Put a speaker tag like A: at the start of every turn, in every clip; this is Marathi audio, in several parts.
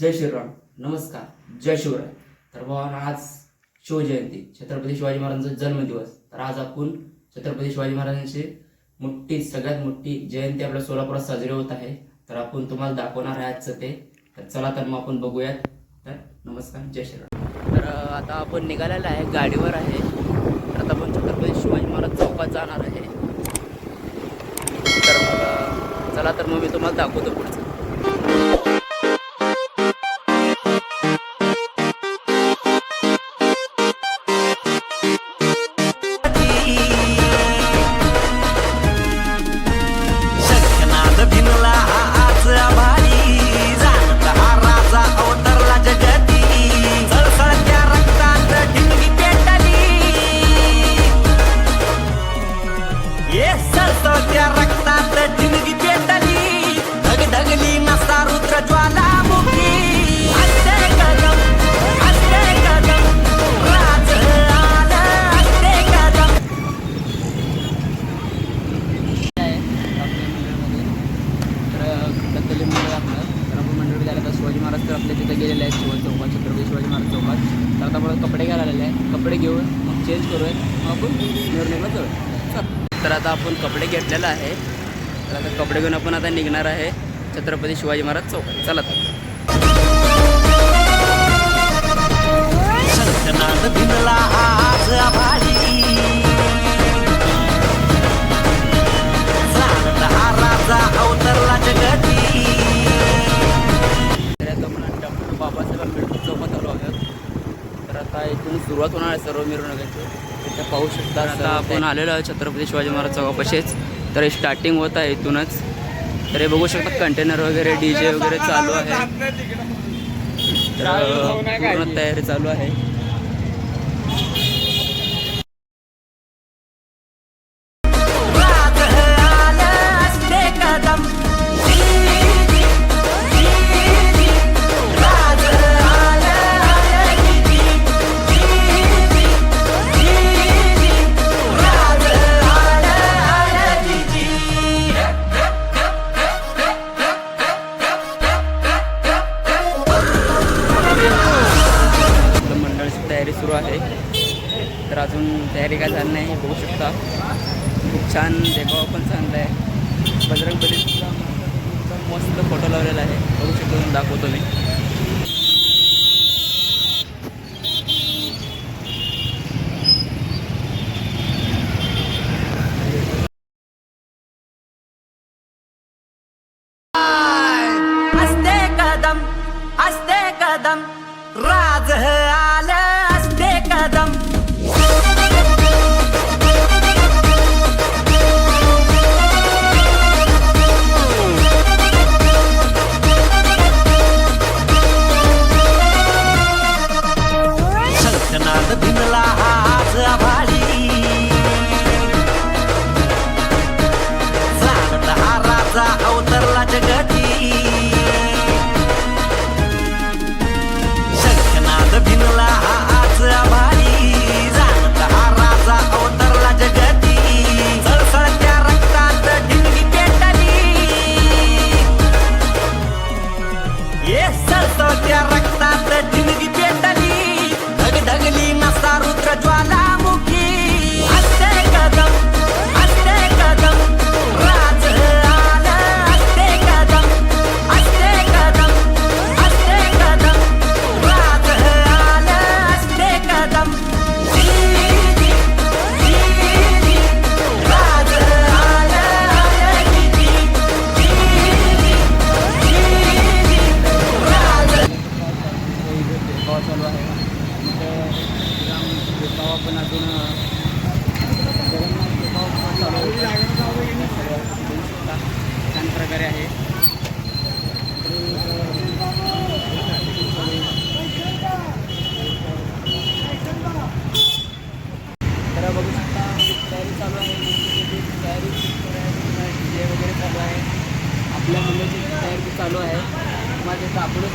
A: जय श्रीराम. नमस्कार. जय शिवराय. तर बाबा आज शिवजयंती. छत्रपती शिवाजी महाराजांचा जन्मदिवस. तर आज आपण छत्रपती शिवाजी महाराजांची मोठी सगळ्यात मोठी जयंती आपल्या सोलापुरात साजरी होत आहे. तर आपण तुम्हाला दाखवणार आहे आजचं ते. तर चला तर मग आपण बघूयात. तर नमस्कार. जय श्रीराम. तर आता आपण निघालेलं आहे. गाडीवर आहे. तर आता आपण छत्रपती शिवाजी महाराज चौकात जाणार आहे. तर मग चला तर मग मी तुम्हाला दाखवतो पुढचं. आहेत शिवाजी चौकात छत्रपती शिवाजी महाराज चौकात तर आता आपण कपडे घ्यायला आलेले आहे कपडे घेऊन मग चेंज करूया मग आपण निवडणुकीला जाऊ तर आता आपण कपडे घेतलेलं आहे तर आता कपडे घेऊन आपण आता निघणार आहे छत्रपती शिवाजी महाराज चौकात चला तर इथून सुरुवात होणार आहे सर्व मिरवणुकीची. तिथे पाहू शकता आता आपण आलेलो आहे छत्रपती शिवाजी महाराज चौकापाशीच. तर हे स्टार्टिंग होत आहे इथूनच. तर हे बघू शकता कंटेनर वगैरे डी जे वगैरे चालू आहे. तर पूर्ण तयारी चालू आहे. सुरू आहे. तर अजून तयारी काय झाली नाही बघू शकता. खूप छान देखावा पण चांगला आहे. बजरंग बलीचा मस्त फोटो लावलेला आहे. बघू शकतो दाखवतो मी. आपल्या मुलाची तयारी चालू आहे. माझे सापडत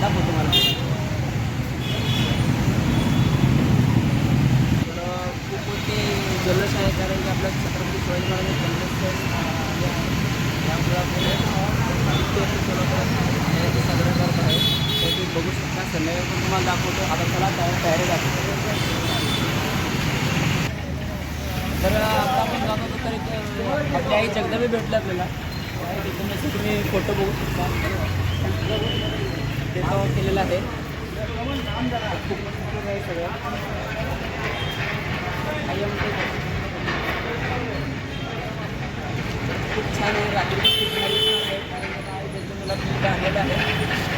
A: दाखवतो मला खूप मोठी जल्लोष आहे कारण की आपल्या छत्रपती शिवाजी महाराज जल्लोष त्याची साजरा करत आहे. तुम्ही बघू शकता. संध्याकाळी पण तुम्हाला दाखवतो. आता त्याला तयारी दाखवतो. तर जात होतो तर एक आपली आई भेटलं आपल्याला. तिथून जसं तुम्ही फोटो बघू शकता. देखाव केलेला आहे. खूप आहे. सगळं आई आमचे खूप छान आहे. रात्री खूप आहे कारण आहे.